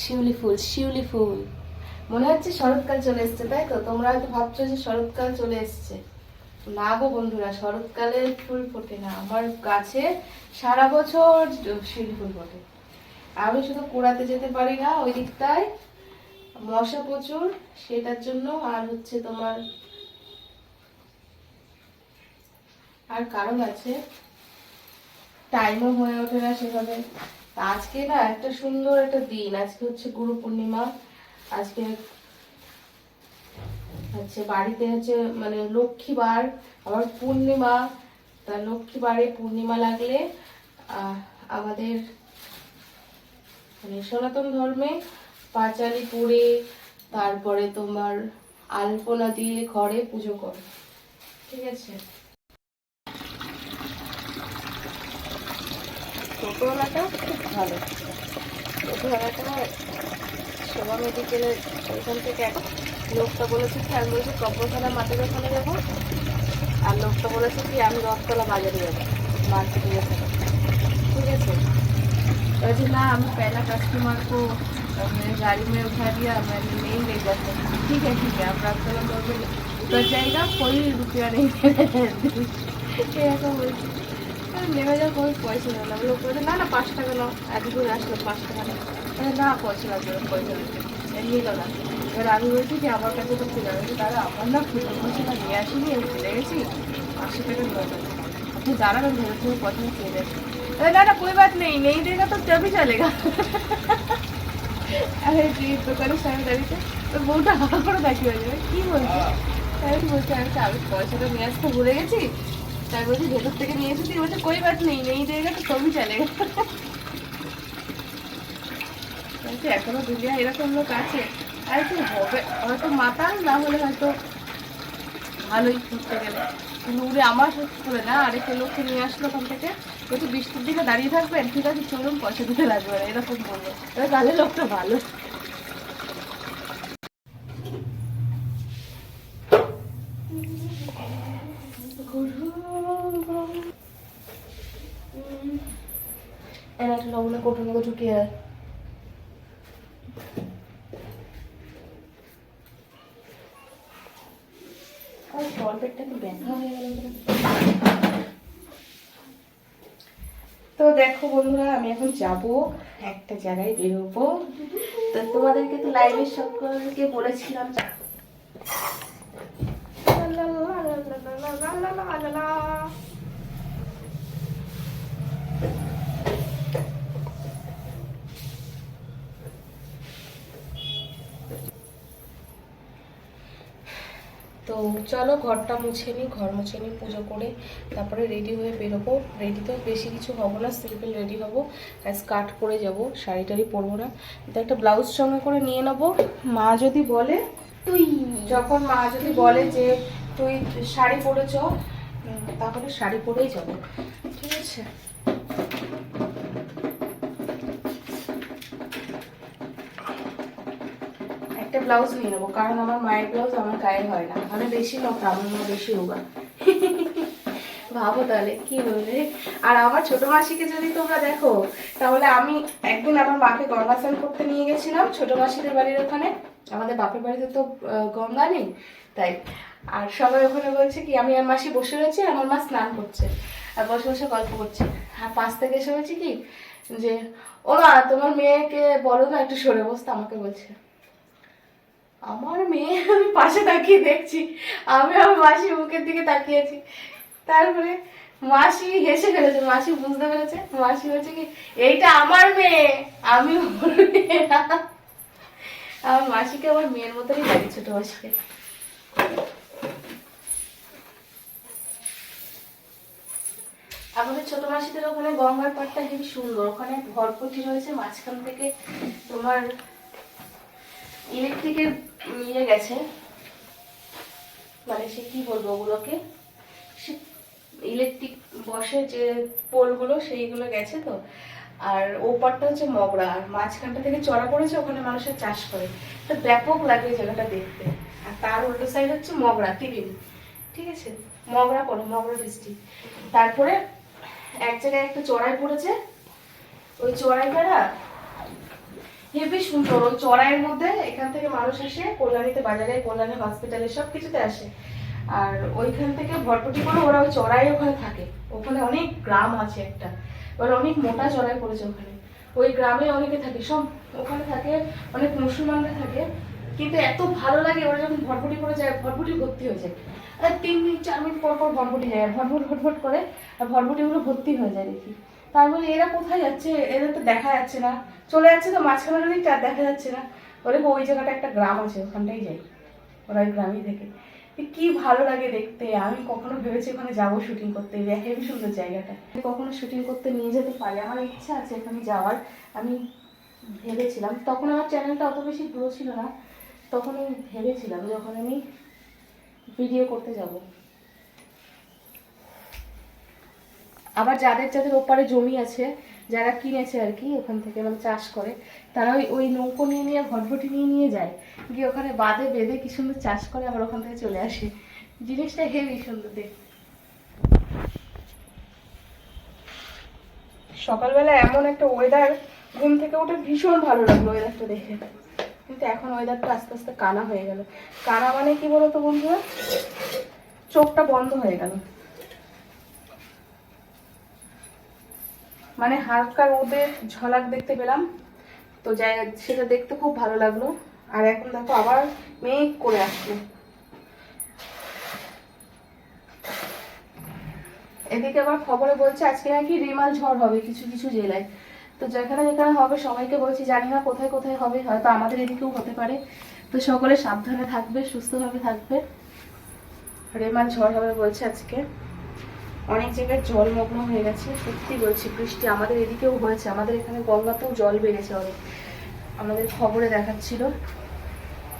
শিউলি ফুল শিউলি ফুল। মনে হচ্ছে শরৎকাল চলে এসছে, তাই তো? তোমরা হয়তো ভাবছ যে শরৎকাল চলে এসছে। না গো বন্ধুরা শরৎকালে ফুল ফোটে না। আমার গাছে সারা বছর শিউলি ফুল ফোটে। আমি শুধু কোড়াতে যেতে পারি না, ওই দিকটায়। মশা প্রচুর, সেটার জন্য। আর হচ্ছে তোমার, আর কারণ আছে টাইমও হয়ে ওঠে না সেভাবে। আজকে না একটা সুন্দর একটা দিন। আজকে হচ্ছে গুরু পূর্ণিমা। আজকে হচ্ছে বাড়িতে হচ্ছে মানে লক্ষ্মীবার আবার পূর্ণিমা। তা লক্ষ্মীবারে পূর্ণিমা লাগলে আমাদের মানে সনাতন ধর্মে পাঁচালি পরে, তারপরে তোমার আলপনা দিয়ে ঘরে পুজো করে। ঠিক আছে? টোটোওয়ালাটা খুব ভালো টোটোওয়ালাটা সেবা মেডিকেলের ওইখান থেকে এক লোকটা বলেছে কি আমি বলেছি কব্বরখানা মাটির ওখানে যাবো আর লোকটা বলেছে কি আমি রথতলা বাজারে যাবো मार्केट में जाबো। ठीक है सर वैसे ना हम पहला कस्टमर को अ, मेरे गाड़ी में उठा दिया मैंने नहीं ले जाते ठीक है ठीक है आप रथतला मोड़ में उतर जाएगा कोई रुपया नहीं এরকম বলছি আর নেমে যাওয়ার কোনো পয়সা নেই না লোক বলছে না না পাঁচ টাকা নাও এত দূর আসলো পাঁচ টাকা নাও বলে, না পয়সা লাগবে না, পয়সা লাগবে না। এ নিল না এবার আমি বলছি যে আমার কাছে তো খুলে গেছে তাহলে আমার না খুলে বলছি না নিয়ে আসিনি আমি ভুলে গেছি পাঁচশো টাকা নিয়ে যাবে আপনি দাঁড়াবেন ধরে ধরে পয়সা পেয়ে যাবেন अरे ना ना कोई बात नहीं नहीं देगा तो तभी चलेगा আরে যে দোকানের সামনে দাঁড়িয়েছে তো বউটা হাঁ করে দেখি হয়ে যাবে কি বলছে আমি বলছি আমি তো আমি পয়সাটা নিয়ে আসতে ভুলে গেছি লোক নিয়ে আসলো ওখান থেকে। বৃষ্টির দিকে দাঁড়িয়ে থাকবেন? ঠিক আছে, চলুন, পয়সা দিতে লাগবে এরকম বলল। তাহলে লোকটা ভালো। ব্যথা হয়ে গেল তো দেখো বন্ধুরা আমি এখন যাব একটা জায়গায় বেরোবো তো তোমাদেরকে তো লাইভের সকলকে বলেছিলাম তো চলো ঘরটা মুছে নিই ঘর মুছে নিই পুজো করে তারপরে রেডি হয়ে বেরোবো। রেডি তো বেশি কিছু হব না সিম্পল রেডি হব। স্কার্ট পরে যাব শাড়ি টাড়ি পরবো না। তো একটা ব্লাউজ সঙ্গে করে নিয়ে নেব। মা যদি বলে তুই যখন মা যদি বলে যে তুই শাড়ি পরেছ তাহলে শাড়ি পরেই যাব। ঠিক আছে? ব্লাউজ নিয়ে নেব, কারণ আমার মায়ের ব্লাউজ আমার গায়ে হয় না। মানে বেশি নকা আমার বেশি রোগা। ভাবো তাহলে, কি বলবে? আর আমার ছোট মাসিকে যদি তোমরা দেখো, তাহলে আমি একদিন আমার মাকে গঙ্গা স্নান করতে নিয়ে গেছিলাম, ছোট মাসিদের বাড়ির ওখানে। আমাদের বাপের বাড়িতে তো গঙ্গা নেই, তাই। আর সবাই ওখানে বলছে কি, আমি আর মাসি বসে রয়েছি, আর আমার মা স্নান করছে, আর বসে বসে গল্প করছে। আর পাশ থেকে এসে বলছি কি, যে, ও মা, তোমার মেয়েকে বলো না, একটু সরে বসতে আমাকে বলছে। আমার মেয়ে, আমি পাশে তাকিয়ে দেখছি। আমি আমার মাসি মুখের দিকে তাকিয়েছি। তারপরে মাসি হেসে ফেলেছে, মাসি বুঝতে পেরেছে। মাসি বলছে কি, এইটা আমার মেয়ে, আমি। আমার মাসিকে, আমার মেয়ের মতনই লাগে ছোট মাসিকে। আমাদের ছোট মাসিদের ওখানে গঙ্গার পাড়টা হেবি সুন্দর। ওখানে ভরপটি রয়েছে, মাঝখান থেকে তোমার ইলেকট্রিকের নিয়ে গেছে। মানে সে কি বলব ওগুলোকে? সে ইলেকট্রিক বসে যে পোলগুলো সেইগুলো গেছে তো। আর ওপারটা হচ্ছে মগরা আর মাঝখানটা থেকে চড়া পড়েছে, ওখানে মানুষের চাষ করে। তো ব্যাপক লাগে জায়গাটা দেখতে। আর তার উল্টো সাইড হচ্ছে মগরা টিবিন ঠিক আছে? মগরা পড়ে মগরা ডিস্ট্রিক্ট তারপরে এক জায়গায় একটা চড়াই পড়েছে। ওই চড়াইটা না হেবি সুন্দর। ওই চড়াইয়ের মধ্যে এখান থেকে মানুষ আসে, কল্যাণীতে বাজারে, কল্যাণী হসপিটালে সব কিছুতে আসে। আর ওইখান থেকে ভটভটি করে ওরা ওই চড়াই ওখানে থাকে। ওখানে অনেক গ্রাম আছে একটা। ওরা অনেক মোটা চড়াই পড়েছে ওখানে। ওই গ্রামে অনেকে থাকে, সব ওখানে থাকে, অনেক মুসলমানরা থাকে। কিন্তু এত ভালো লাগে, ওরা যখন ভটভটি করে যায় ভটভটি ভর্তি হয়ে যায়। আর তিন মিনিট, চার মিনিট পর পর ভটভটি যায় ভটভট ভটভট করে, আর ভটভটিগুলো ভর্তি হয়ে যায় দেখি। তার বলে এরা কোথায় যাচ্ছে? এদের তো দেখা যাচ্ছে না। চলে যাচ্ছে তো মাঝখানে চার দেখা যাচ্ছে না। ওরে ওই জায়গাটা একটা গ্রাম আছে, ওখানটাই যাই। ওরা ওই গ্রামই থেকে। কি ভালো লাগে দেখতে। আমি কখনো ভেবেছি ওখানে যাব শুটিং করতে। হেবি সুন্দর জায়গাটা। কখনো শুটিং করতে নিয়ে যেতে পারি। আমার ইচ্ছা আছে এখানে যাওয়ার। আমি ভেবেছিলাম। তখন আমার চ্যানেলটা অত বেশি গ্রো ছিল না। তখন আমি ভেবেছিলাম যখন আমি ভিডিও করতে যাব। আবার যাদের যাদের ওপারে জমি আছে, যারা কিনেছে আর কি, ওখান থেকে মানে চাষ করে, তারা ওই ওই নৌকো নিয়ে নিয়ে ভটভটি নিয়ে নিয়ে যায়। গিয়ে ওখানে বাঁধে, বেঁধে কি সুন্দর চাষ করে, আবার ওখান থেকে চলে আসে। জিনিসটা হেভি সুন্দর দেখতে সকালবেলা এমন একটা ওয়েদার ঘুম থেকে উঠে ভীষণ ভালো লাগল ওয়েদারটা দেখে। কিন্তু এখন ওয়েদারটা আস্তে আস্তে কানা হয়ে গেল। কানা মানে কি বলতো বন্ধুরা? চোখটা বন্ধ হয়ে গেল। মানে হালকা রোদের ঝলাক দেখতে পেলাম। তো যাই সেটা দেখতে খুব ভালো লাগল। আর এখন দেখো আবার মেঘ করে আসলো। এদিকে আবার খবরে বলছে, আজকে নাকি রেমাল ঝড় হবে কিছু কিছু জেলায়। তো যেখানে যেখানে হবে সবাইকে বলছি, জানি না কোথায় কোথায় হবে, হয়তো আমাদের এদিকেও হতে পারে। তো সকলে সাবধানে থাকবে, সুস্থভাবে থাকবে। রেমাল ঝড় হবে বলছে আজকে। অনেক জায়গায় জলমগ্ন হয়ে গেছে। সত্যি বলছি, বৃষ্টি আমাদের এদিকেও হয়েছে। আমাদের এখানে গঙ্গাতেও জল বেড়েছে অনেক। আমাদের খবরে দেখাচ্ছিল।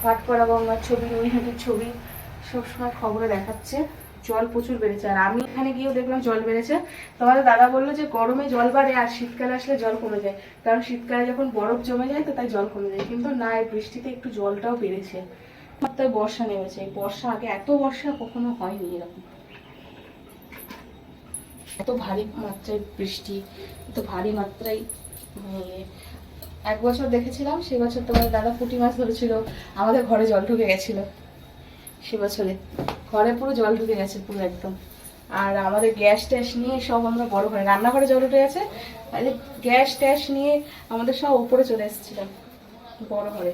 ভাটপাড়া গঙ্গার ছবি, নৈহাটির ছবি, সবসময় খবরে দেখাচ্ছে। জল প্রচুর বেড়েছে। আর আমি এখানে গিয়েও দেখলাম জল বেড়েছে। তোমাদের দাদা বলল যে গরমে জল বাড়ে আর শীতকালে আসলে জল কমে যায়। কারণ শীতকালে যখন বরফ জমে যায়, তো তাই জল কমে যায়। কিন্তু না, এই বৃষ্টিতে একটু জলটাও বেড়েছে। তাই বর্ষা নেমেছে। বর্ষা আগে এত বর্ষা কখনো হয়নি এরকম। এত ভারী মাত্রায় বৃষ্টি, এত ভারী মাত্রায় মানে এক বছর দেখেছিলাম সে বছর তোমার দাদা পুঁটি মাছ ধরেছিল, আমাদের ঘরে জল ঢুকে গেছিল। সে বছরে ঘরে পুরো জল ঢুকে গেছে পুরো একদম। আর আমাদের গ্যাস ট্যাস নিয়ে সব আমরা বড় ঘরে, রান্নাঘরে জল উঠে গেছে গ্যাস ট্যাস নিয়ে আমাদের সব উপরে চলে এসেছিলাম বড় ঘরে।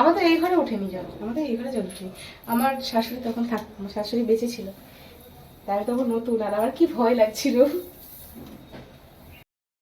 আমাদের এই ঘরে ওঠেনি জল, আমাদের এই ঘরে জল উঠেনি। আমার শাশুড়ি তখন থাকতো আমার শাশুড়ি বেঁচে ছিল। তাই তখন নতুন আর আমার কি ভয় লাগছিল।